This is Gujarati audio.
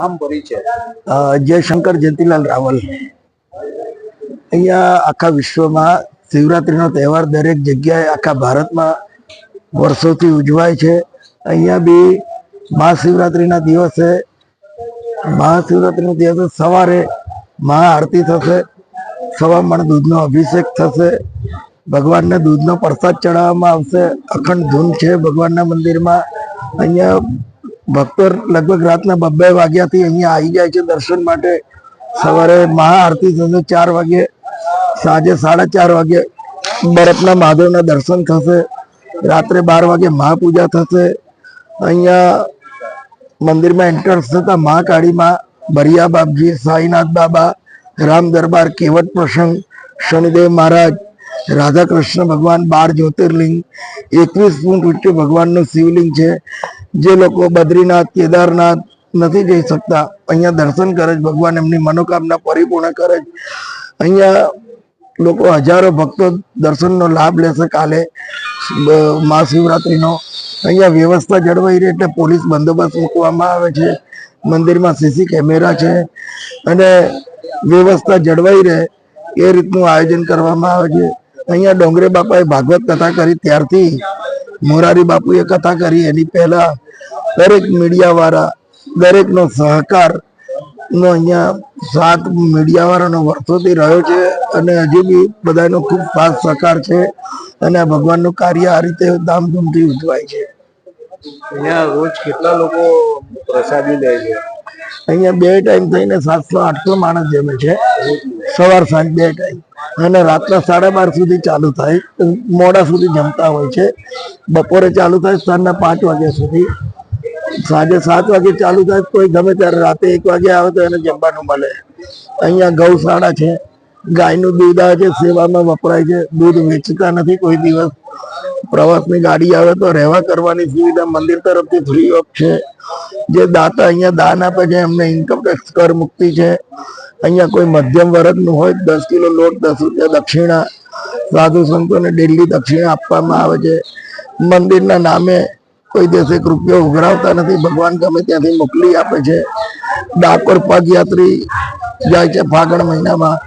નામ પરિચય અ, જયશંકર જયંતિલાલ રાવલ. અહીંયા આખા વિશ્વમાં શિવરાત્રિનો તહેવાર દરેક જગ્યાએ આખા ભારતમાં વર્ષોથી ઉજવાય છે. અહીંયા બી મહાશિવરાત્રિના દિવસે મહાશિવરાત્રિના દિવસે સવારે મહાઆરતી થશે સવા મણ દૂધનો અભિષેક થશે ભગવાનને દૂધનો પ્રસાદ ચડાવવામાં આવશે. અખંડ ધૂન છે ભગવાનના મંદિરમાં. અહીંયા ભક્તો લગભગ રાતના બબ્બે વાગ્યાથી અહીંયા આવી જાય છે દર્શન માટે. સવારે મહાઆરતી થશે ચાર વાગે, સાંજે સાડા ચાર વાગે બરફના મહાદેવના દર્શન થશે. રાત્રે બાર વાગે મહાપૂજા થશે. અહીંયા મંદિરમાં એન્ટર્સ થતા મહાકાળીમાં બરિયા બાપજી, સાઈનાથ બાબા, રામ દરબાર, કેવટ પ્રસંગ, શનિદેવ મહારાજ રાધા કૃષ્ણ ભગવાન, બાર જ્યોતિર્લિંગ, એકવીસ ફૂટ ઉચ્ચ ભગવાનનું શિવલિંગ છે. જે લોકો બદ્રીનાથ, કેદારનાથ નથી જઈ શકતા, અહીંયા દર્શન કરે છે, ભગવાન એમની મનોકામના પરિપૂર્ણ કરે છે. અહીંયા લોકો હજારો ભક્તો દર્શનનો લાભ લેશે કાલે મહાશિવરાત્રીનો. અહીંયા વ્યવસ્થા જળવાઈ રહે એટલે પોલીસ બંદોબસ્ત મૂકવામાં આવે છે. મંદિરમાં સીસી કેમેરા છે અને વ્યવસ્થા જળવાઈ રહે એ રીતનું આયોજન કરવામાં આવે છે. અહીંયા ડોંગરે બાપાએ ભાગવત કથા કરી ત્યારથી મોરારી બાપુએ કથા કરી. એની પહેલા દરેક મીડિયા વાળા દરેકનો સહકાર નો અહીંયા સાથ મીડિયા વાળાનો વર્ષોથી રહ્યો છે અને હજી બી બધાનો ખૂબ સાથ સહકાર છે અને ભગવાનનું કાર્ય આ રીતે ધામધૂમથી ઉજવાય છે. અહીંયા રોજ કેટલા લોકો પ્રસાદી લે છે? અહીંયા બે ટાઈમ થઈને સાતસો આઠસો માણસ જમે છે. સવાર સાંજ બે ટાઈમ અને રાતના સાડા બાર સુધી ચાલુ થાય. મોડા સુધી જમતા હોય છે. બપોરે ચાલુ થાય, સાંજના પાંચ વાગ્યા સુધી. સાંજે સાત વાગે ચાલુ થાય, કોઈ ગમે ત્યારે રાતે એક વાગે આવે તો એને જમવાનું મળે. અહીંયા ગૌશાળા છે. ગાયનું દૂધ આવે છે, સેવામાં વપરાય છે. દૂધ વેચતા નથી કોઈ દિવસ. પ્રવાસની ગાડી આવે તો રહેવા કરવાની સુવિધા મંદિર તરફથી ફ્રી ઓફ છે. જે દાતા અહીંયા દાન આપે છે, એમને ઇન્કમ ટેક્સ કર મુક્તિ છે. અહીંયા કોઈ મધ્યમ વર્ગનું હોય, દસ કિલો લોટ, દસ રૂપિયા દક્ષિણા, સાધુ સંતોને ડેલી દક્ષિણા આપવામાં આવે છે. મંદિરના નામે કોઈ દેશ એક રૂપિયો ઉઘરાવતા નથી, ભગવાન ગમે ત્યાંથી મોકલી આપે છે. ડાકોર પદયાત્રી જાય છે ફાગણ મહિનામાં.